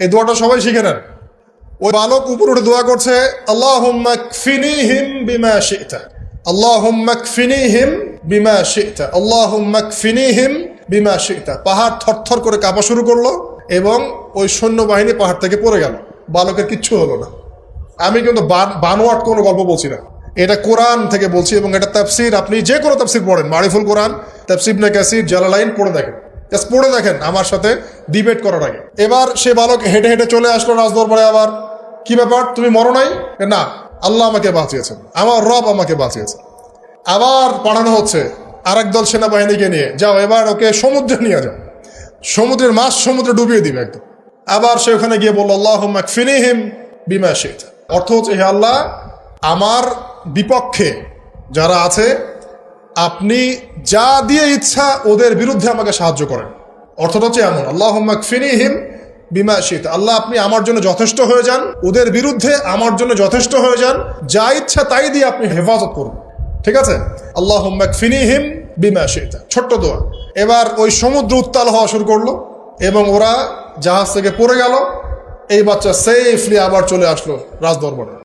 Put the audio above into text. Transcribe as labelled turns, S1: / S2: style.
S1: এই দোয়াটা সবাই শিখে নেন। ওই বালক উপর উঠে দোয়া করছে আল্লাহ হিম বিমা শিতা। আল্লাহ হিম বিমা শিতা। আল্লাহ হিম বিমা শিতা। পাহাড় থরথর করে কাঁপা শুরু করল এবং ওই সৈন্যবাহিনী পাহাড় থেকে পড়ে গেল। বালকের কিচ্ছু হলো না। আমি কিন্তু বান- বানোয়াট কোনো গল্প বলছি না। এটা কোরআন থেকে বলছি এবং এটা তাফসির। আপনি যে কোনো তাফসির পড়েন। মারিফুল কোরআন, তাফসির নে কাসির, জালালাইন পড়ে দেখেন। জাস্ট পড়ে দেখেন আমার সাথে ডিবেট করার আগে। এবার সে বালক হেঁটে হেঁটে চলে আসলো রাজদরবারে আবার। কি ব্যাপার? তুমি মরো নাই? না, আল্লাহ আমাকে বাঁচিয়েছেন। আমার রব আমাকে বাঁচিয়েছে আবার পাঠানো হচ্ছে আরেক দল সেনাবাহিনীকে নিয়ে। যাও, এবার ওকে সমুদ্রে নিয়ে যাও। সমুদ্রের মাছ সমুদ্রে ডুবিয়ে দিবে একদম। আবার সে ওখানে গিয়ে বলল আল্লাহ ফিনিহিম বিমা শেখ অর্থ হচ্ছে, হে আল্লাহ, আমার বিপক্ষে যারা আছে, আপনি যা দিয়ে ইচ্ছা ওদের বিরুদ্ধে আমাকে সাহায্য করেন। অর্থটা হচ্ছে এমন আল্লাহ ফিনিহিম বিমা শীত। আল্লাহ, আপনি আমার জন্য যথেষ্ট হয়ে যান, ওদের বিরুদ্ধে আমার জন্য যথেষ্ট হয়ে যান, যা ইচ্ছা তাই দিয়ে আপনি হেফাজত করুন। ঠিক আছে? আল্লাহ ফিনিহিম বিমা শীত। ছোট্ট দোয়া। এবার ওই সমুদ্র উত্তাল হওয়া শুরু করল এবং ওরা জাহাজ থেকে পড়ে গেল। এই বাচ্চা সেফলি আবার চলে আসলো রাজদরবারে।